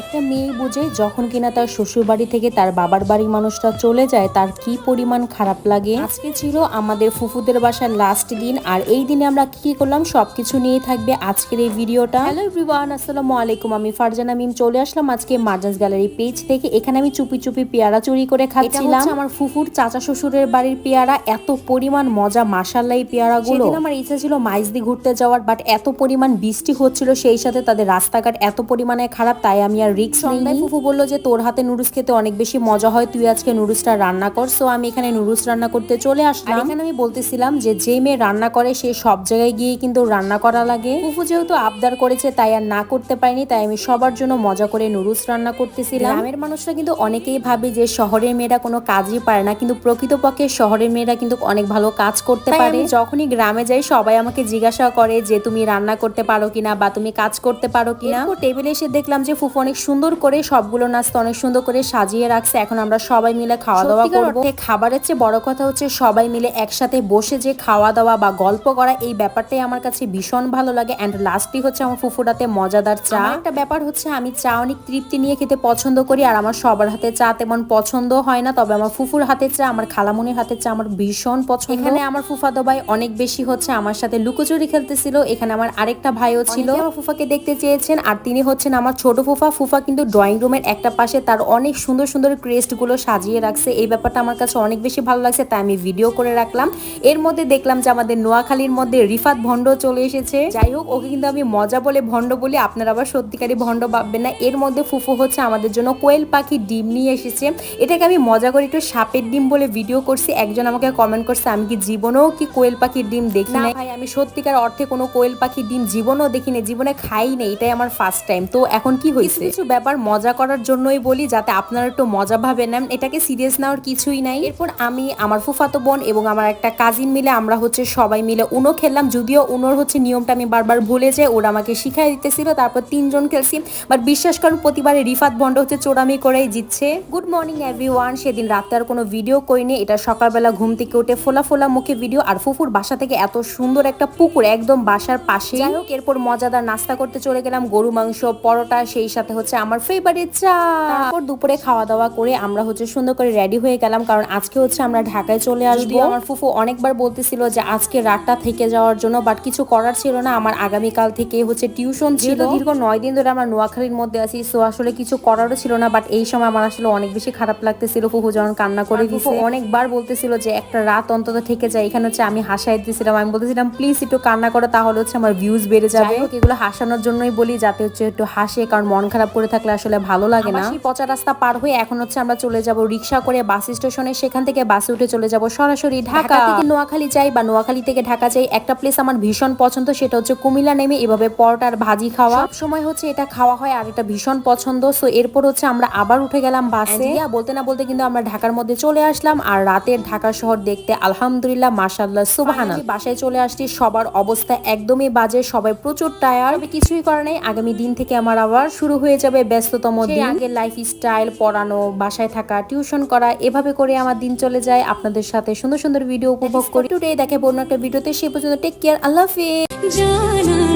একটা মেয়ে বুঝে যখন কিনা তার শ্বশুর বাড়ি থেকে তার বাবার বাড়ির মানুষটা চলে যায় তার কি পরিমাণ খারাপ লাগে? আজকে ছিল আমাদের ফুফুদের বাসার লাস্ট দিন আর এই দিনে আমরা কি কি করলাম সবকিছু নিয়ে থাকবে আজকের এই ভিডিওটা। হ্যালো এভরিওয়ান আসসালামু আলাইকুম আমি ফারজানা মিম চলে আসলাম আজকে মার্জাস গ্যালারি পেজ থেকে। এখানে আমি চুপি চুপি পেয়ারা চুরি করে খাচ্ছিলাম। আমার ফুফুর চাচা শ্বশুরের বাড়ির পেয়ারা এত পরিমাণ মজা মাসাল্লাহ এই পেয়ারাগুলো। আমার ইচ্ছা ছিল মাইজদি ঘুরতে যাওয়ার বাট এত পরিমাণ বৃষ্টি হচ্ছিল সেই সাথে তাদের রাস্তাঘাট এত পরিমাণে খারাপ তাই আমি আর রিক্স নেই। ফুফু বলল যে তোর হাতে নুডলস খেতে অনেক বেশি মজা হয় তুই আজকে নুডলসটা রান্না কর। সো আমি এখানে নুডলস রান্না করতে চলে আসলাম। এখানে আমি বলতেছিলাম যে যে মেয়ে রান্না করে সে সব জায়গায় গিয়ে কিন্তু রান্না করা লাগে। ফুফু যেহেতু আবদার করেছে তাই আর না করতে পারিনি তাই আমি সবার জন্য মজা করে নুডলস রান্না করতেছিলাম। গ্রামের মানুষরা কিন্তু অনেকেই ভাবে যে শহরের মেয়েরা কোনো কাজই পারে না কিন্তু প্রকৃতপক্ষে শহরের মেয়েরা কিন্তু অনেক ভালো কাজ করতে পারে। যখনই গ্রামে যাই সবাই আমাকে জিজ্ঞাসা করে যে তুমি রান্না করতে পারো কিনা বা তুমি কাজ করতে পারো কিনা? টেবিলে এসে দেখলাম যে ফুফু অনেক সুন্দর করে সবগুলো নাস্তা অনেক সুন্দর করে সাজিয়ে রাখছে। এখন আমরা সবাই মিলে খাওয়া দাওয়া করব। খাবারের চেয়ে বড় কথা হচ্ছে সবাই মিলে একসাথে বসে যে খাওয়া দাওয়া বা গল্প করা এই ব্যাপারটাই আমার কাছে ভীষণ ভালো লাগে। অ্যান্ড লাস্টই হচ্ছে আমার ফুফুরাতে মজাদার চা। একটা ব্যাপার হচ্ছে আমি চা অনেক তৃপ্তি নিয়ে খেতে পছন্দ করি আর আমার সবার হাতে চা তেমন পছন্দ হয় না। তবে আমার ফুফুর হাতে চা আমার খালামুনির হাতে চা আমার ভীষণ পছন্দ। এখানে আমার ফুফা ভাই অনেক বেশি হচ্ছে আমার সাথে লুকোচুরি খেলতেছিল। এখানে আমার আরেকটা ভাইও ছিল। আমার ফুফাকে দেখতে চেয়েছেন আর তিনি হচ্ছেন আমার ছোট ফুফা। ফুফা কিন্তু ড্রয়িং রুমের একটা পাশে তার অনেক সুন্দর সুন্দর ক্রেস্টগুলো সাজিয়ে রাখছে। এই ব্যাপারটা আমার কাছে অনেক বেশি ভালো লাগছে তাই আমি ভিডিও করে রাখলাম। এর মধ্যে দেখলাম যে আমাদের নোয়াখালীর মধ্যে রিফাত ভণ্ড চলে এসেছে। যাই হোক ওকে কিন্তু আমি মজা বলে ভণ্ড বলি আপনারা আবার সত্যিকারই ভণ্ড ভাববেন না। এর মধ্যে ফুফু হচ্ছে আমাদের জন্য কোয়েল পাখি ডিম নিয়ে এসেছে। এটাকে আমি মজা করে একটু সাপের ডিম বলে ভিডিও করছি। একজন আমাকে কমেন্ট করছে আমি কি জীবনেও কি কোয়েল পাখির ডিম দেখি না ভাই আমি সত্যিকার অর্থে কোনো কোয়েল পাখির ডিম জীবনেও দেখিনি জীবনে খাই নেই। এটাই আমার ফার্স্ট টাইম তো এখন কি হয়েছে? কিছু ব্যাপার মজা করার জন্যই বলি, যাতে আপনারা একটু মজা ভাবে নেন। এটাকে সিরিয়াস নেওয়ার কিছুই নাই। এরপর আমি, আমার ফুফাতো বোন এবং আমার একটা কাজিন মিলে আমরা হচ্ছে সবাই মিলে উনো খেললাম। যদিও উনোর হচ্ছে নিয়মটা আমি বারবার ভুলে যাই, ওরা আমাকে শিখাই দিতেছিল, তারপর তিনজন খেলছি। বাট বিশ্বাস করুন প্রতিবারে রিফাত বন্ড হচ্ছে চোরামি করেই জিতছে। গুড মর্নিং এভরিওয়ান সেদিন রাতে আর কোনো ভিডিও করিনি। এটা সকালবেলা ঘুম থেকে উঠে ফোলা ফোলা মুখে ভিডিও আর ফুফুর বাসা থেকে এত সুন্দর একটা পুকুর একদম বাসার পাশে যাই হোক, এরপর মজাদার নাস্তা করতে চলে গেলাম। গরু, মাংস, পরোটা, সেই সাথে হচ্ছে আমার ফেভারিট চা। তারপর দুপুরে খাওয়া দাওয়া করে আমরা হচ্ছে সুন্দর করে রেডি হয়ে গেলাম কারণ আজকে হচ্ছে আমরা ঢাকায় চলে আসব। আমার ফুফু অনেকবার বলতেছিল যে আজকে রাতটা থেকে যাওয়ার জন্য বাট কিছু করার ছিল না। আমার আগামীকাল থেকে হচ্ছে টিউশন ছিল। দীর্ঘ নয় দিন ধরে আমরা নোয়াখালীর মধ্যে আছি সো আসলে কিছু করারও ছিল না বাট এই সময় আমার আসলে অনেক বেশি খারাপ লাগতেছিল। ফুফু যখন কান্না করে দিছে। অনেকবার বলতেছিল যে একটা রাত অন্তত থেকে যায় এখানে হচ্ছে আমি হাসাই দিয়েছিলাম আমি বলতেছিলাম প্লিজ একটু কান্না করো তাহলে হচ্ছে আমার ভিউজ বেড়ে যাবে। এগুলো হাসানোর জন্যই বলি যাতে হচ্ছে একটু হাসে কারণ মন খারাপ করে থাকলে আসলে ভালো লাগে না। সেই পচা রাস্তা পার হয়ে এখন হচ্ছে আমরা চলে যাব রিক্সা করে বাস স্টেশনে। সেখান থেকে বাসে উঠে চলে যাব সরাসরি ঢাকা। থেকে নোয়াখালী যাই বা নোয়াখালী থেকে ঢাকা যাই একটা প্লেস আমার ভীষণ পছন্দ সেটা হচ্ছে কুমিল্লা নেমে এভাবে পরোটার ভাজি খাওয়া। সব সময় হচ্ছে এটা খাওয়া হয় আর এটা ভীষণ পছন্দ। সো এরপর হচ্ছে আমরা আবার উঠে গেলাম বাসে। বলতে না বলতে কিন্তু আমরা ঢাকার মধ্যে চলে আসলাম। আর রাতের ঢাকা শহর দেখতে আলহামদুলিল্লাহ মাশাল্লাহ সুবাহানা বাসায় চলে আসছি। সবার অবস্থা একদমই বাজে সবাই প্রচুর টায়ার কিছুই করার নেই। আগামী দিন থেকে আমার আবার শুরু হয়ে যাবে ব্যস্ততম দিন। আগে লাইফ স্টাইল পড়ানো বাসায় থাকা টিউশন করা এভাবে করে আমার দিন চলে যায়। আপনাদের সাথে সুন্দর সুন্দর ভিডিও উপভোগ করি। টুডে দেখে অন্য একটা ভিডিওতে সে পর্যন্ত টেক কেয়ার আল্লাহ হাফিজ।